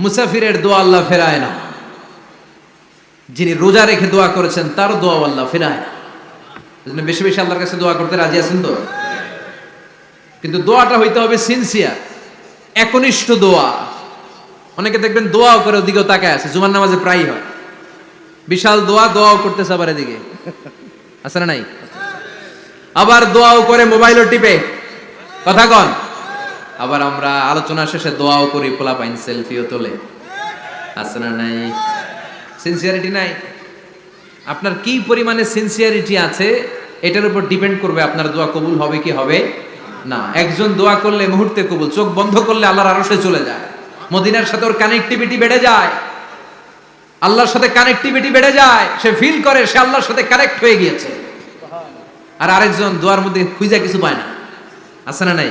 মুসাফিরের দোয়া আল্লাহ ফেরায় না। যিনি রোজা রেখে দোয়া করেছেন তার দোয়া আল্লাহ ফেরায় না। বেশি বেশি আল্লাহর কাছে দোয়া করতে রাজি আছেন তো? কিন্তু দোয়াটা হইতে হবে সিনসিয়ার একনিষ্ঠ দোয়া। অনেকে দেখবেন দোয়াও করে ওদিকেও তাকায় আছে, জুমার নামাজে প্রায় হয়। বিশাল দোয়া, দোয়াও করতেছে আবার এদিকে। আছে না নাই? আবার দোয়াও করে মোবাইলও টিপে। কথা কন। আবার আমরা আলোচনা শেষে দোয়াও করি, পোলা পাইন সেলফিও তোলে। আছে না নাই? সিনসিয়ারিটি নাই? আপনার কি পরিমাণে সিনসিয়ারিটি আছে, এটার উপর ডিপেন্ড করবে আপনার দোয়া কবুল হবে কি হবে না। একজন দোয়া করলে মুহূর্তে কবুল, চোখ বন্ধ করলে আল্লাহর আরশে চলে যায়। মদিনার সাথে ওর কানেক্টিভিটি বেড়ে যায়। আল্লাহর সাথে কানেক্টিভিটি বেড়ে যায়, সে ফিল করে, সে আল্লাহর সাথে কানেক্ট হয়ে গিয়েছে। আর আরেকজন দোয়ার মধ্যে খুঁজে কিছু পায় না। আছে না নাই?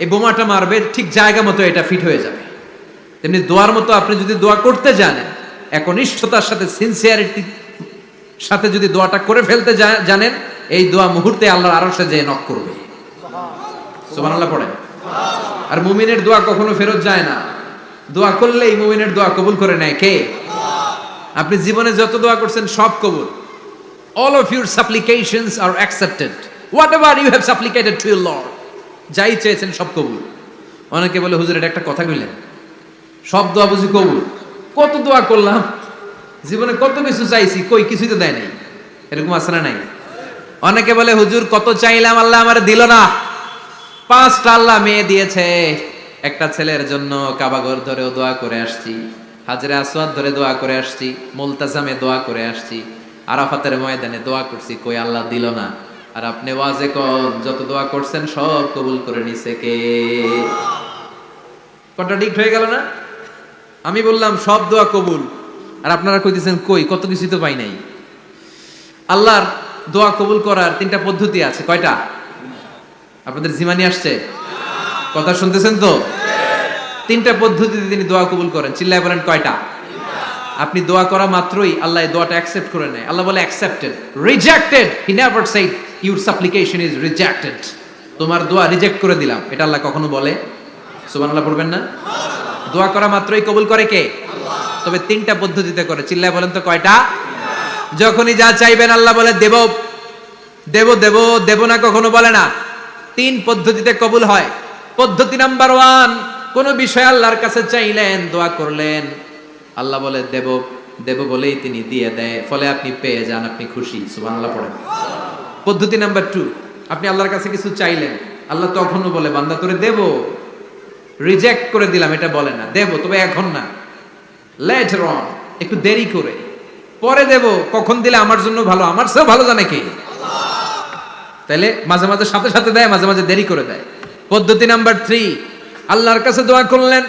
এই বোমাটা মারবে, ঠিক জায়গা মতো এটা ফিট হয়ে যাবে। তেমনি দোয়ার মতো আপনি যদি দোয়া করতে জানেন একনিষ্ঠতার সাথে সিনসিয়ারিটি সাথে যদি দোয়াটা করে ফেলতে জানেন, এই দোয়া মুহূর্তে আল্লাহর আরশে যেয়ে নক করবে। সুবহানাল্লাহ পড়ে আর মুমিনের দোয়া কখনো ফেরত যায় না। দোয়া করলেই মুমিনের দোয়া কবুল করে নেয় কে? আপনি জীবনে যত দোয়া করছেন সব কবুল। All of your supplications are accepted. Whatever you have supplicated to your lord. যাই চেয়েছেন সব কবুল। অনেকে বলে, হুজুর, এটা একটা কথা কইলেন। সব দোয়া বুঝি কবুল। কত দোয়া করলাম। জীবনে কত কিছু চাইছি, কই কিছুই তো দেয় নাই। এরকম না নাই? অনেকে বলে, হুজুর, কত চাইলাম, আল্লাহ আমার দিল না। পাঁচটা আল্লাহ মেয়ে দিয়েছে। একটা ছেলের জন্য কাবাগর ধরেও দোয়া করে আসছি। হাজরে আসওয়াদ ধরে দোয়া করে আসছি। মুলতাজামে দোয়া করে আসছি। আরাফাতের ময়দানে দোয়া করছি, কই আল্লাহ দিল না। আর আপনি ওয়াজে কন যত দোয়া করছেন সব কবুল করে নিছে কে? কন্ট্রাডিক্ট হয়ে গেল না? আমি বললাম, সব দোয়া কবুল। আর আপনারা কইতেছেন, কই? কত কিছুই তো পাই নাই। আল্লাহর দোয়া কবুল করার তিনটা পদ্ধতি আছে। কয়টা? আপনাদের জিমানি আসছে? কথা শুনতেছেন তো? তিনটা পদ্ধতিতে তিনি দোয়া কবুল করেন। চিল্লায় বলেন, কয়টা? আপনি দোয়া করা মাত্রই আল্লাহ দোয়াটা অ্যাকসেপ্ট করে নেয়। আল্লাহ বলে accepted rejected he never said your application is rejected তোমার দোয়া রিজেক্ট করে দিলাম। এটা আল্লাহ কখনো বলে? সুবহানাল্লাহ পড়বেন না? দোয়া করা মাত্রই কবুল করে কে? তবে তিনটা পদ্ধতিতে করে। চিল্লায় বলেন তো কয়টা? যখনই যা চাইবেন আল্লাহ বলে, দেব। দেব দেব দেব না কখনো বলে না। তিন পদ্ধতিতে কবুল হয়। পদ্ধতি নাম্বার ওয়ান কোন বিষয় আল্লাহর কাছে চাইলেন, দোয়া করলেন। আল্লাহ বলে, দেব দেব বলেই তিনি দিয়ে দেয়, ফলে আপনি পেয়ে যান, আপনি খুশি। সুবহানাল্লাহ পড়েন পদ্ধতি নাম্বার টু আপনি আল্লাহর কাছে কিছু চাইলেন, আল্লাহ তখনও বলে, বান্দা, তোরে দেব। রিজেক্ট করে দিলাম, এটা বলে না, দেব, তবে এখন না। লেটার অন একটু দেরি করে, পরে দেব, কখন দিলে আমার জন্য ভালো, আমার চেয়েও ভালো জানে কে? তাইলে মাঝে মাঝে সাথে সাথে দেয়, মাঝে মাঝে দেরি করে দেয়। পদ্ধতি নাম্বার থ্রি আল্লাহর কাছে দোয়া করলেন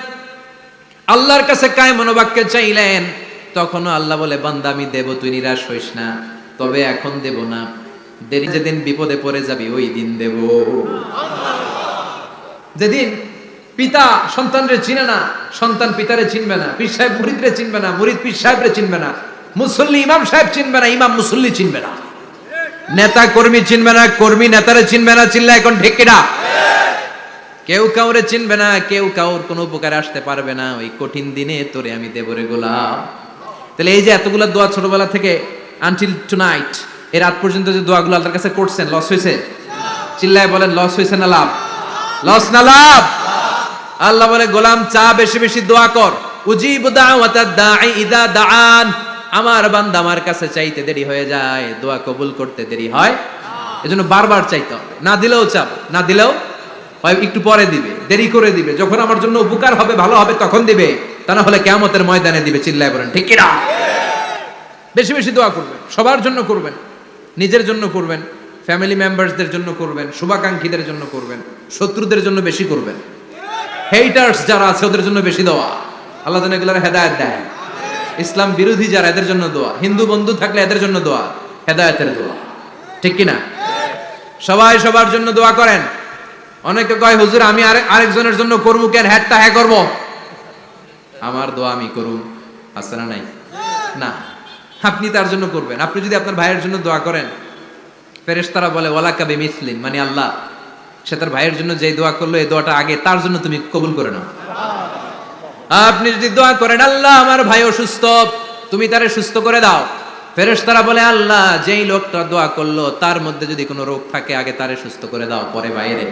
আল্লাহর কাছে কায় মনোবাক্যে চাইলেন, তখনও আল্লাহ বলে, বান্দা, আমি দেব, তুই নিরাশ হইস না, তবে এখন দেব না। দেরি যেদিন বিপদে পড়ে যাবি, ওই দিন দেব। যেদিন পিতা সন্তানরে চিনে না, সন্তান পিতারে চিনবে না, পীর সাহেব মুরিদরে চিনবে না, মুরিদ পীর সাহেবরে চিনবে না, মুসল্লি ইমাম সাহেব চিনবে না, ইমাম মুসল্লি চিনবে না। নেতা কর্মী চিনবে না, কর্মী নেতারে চিনবে না চিনলে এখন ঠিক কিনা কেউ কাউরে চিনবে না, কেউ কাউর কোনো উপকারে আসতে পারবে না। ওই কঠিন দিনে তোরে আমি দেবরে গোলাম। তাহলে এই যে এতগুলো দোয়া ছোটবেলা থেকে আনটিল টু নাইট এই রাত পর্যন্ত যে দোয়াগুলো আল্লাহর কাছে করছেন লস হয়েছে? চিল্লায় বলেন লস হয়েছে না লাভ? লস না লাভ? আল্লাহ বলে, গোলাম, চা বেশি বেশি দোয়া কর। উজিব দাওয়াতাদ দাঈ ইদা দাআন। আমার বান্দা আমার কাছে চাইতে দেরি হয়ে যায়, দোয়া কবুল করতে দেরি হয়। এজন্য বারবার চাইতে হবে। না দিলেও চাপ, না দিলেও হয় একটু পরে দিবে, দেরি করে দিবে। যখন আমার জন্য উপকার হবে, ভালো হবে, তখন দিবে। তা না হলে কেমতের ময়দানে দিবে, চিল্লায় বলেন, ঠিক কিনা? বেশি বেশি দোয়া করবেন, সবার জন্য করবেন, নিজের জন্য করবেন ফ্যামিলি মেম্বার্সদের জন্য করবেন, শুভাকাঙ্ক্ষীদের জন্য করবেন, শত্রুদের জন্য বেশি করবেন। হেইটার্স যারা আছে, ওদের জন্য বেশি দেওয়া আল্লাহ যেন এগুলোর হেদায়ত দেয়। ইসলাম বিরোধী যারা, এদের জন্য দোয়া। হিন্দু বন্ধু থাকলে এদের জন্য দোয়া, হেদায়তের দোয়া। ঠিক কিনা? সবাই সবার জন্য দোয়া করেন। অনেকে কয়, হুজুর, আমি আরে- আরেকজনের জন্য করব কেন হ্যাটটা হ্যাঁ করব? আমার দোয়া আমি করুম আছে না নাই? না। আপনি তার জন্য করবেন। আপনি যদি আপনার ভাইয়ের জন্য দোয়া করেন। ফেরেশতারা বলে ওয়ালা কাবে মিসলিন মানে আল্লাহ, সে তার ভাইয়ের জন্য যেই দোয়া করল, এই দোয়াটা আগে তার জন্য তুমি কবুল করে নাও। আপনি যদি দোয়া করেন, আল্লাহ আমার ভাই অসুস্থ, তুমি তারে সুস্থ করে দাও। ফেরেশতারা বলে, আল্লাহ, যেই লোকটা দোয়া করল, তার মধ্যে যদি কোনো রোগ থাকে, আগে তারে সুস্থ করে দাও, পরে বাইরে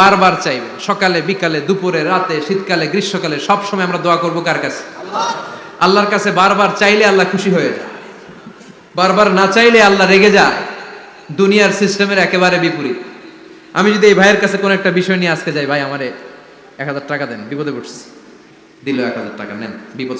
বারবার চাইবেন সকালে, বিকালে, দুপুরে, রাতে, শীতকালে, গ্রীষ্মকালে, সব সময় আমরা দোয়া করব কার কাছে? আল্লাহর কাছে বারবার চাইলে আল্লাহ খুশি হয়ে যায়, বারবার না চাইলে আল্লাহ রেগে যায়, দুনিয়ার সিস্টেমের একেবারে বিপরীত। আমি যদি এই ভাইয়ের কাছে কোনো একটা বিষয় নিয়ে আজকে যাই, ভাই আমারে এক হাজার টাকা দেন, বিপদে পড়ছি। দিল এক হাজার টাকা, নেন, বিপদ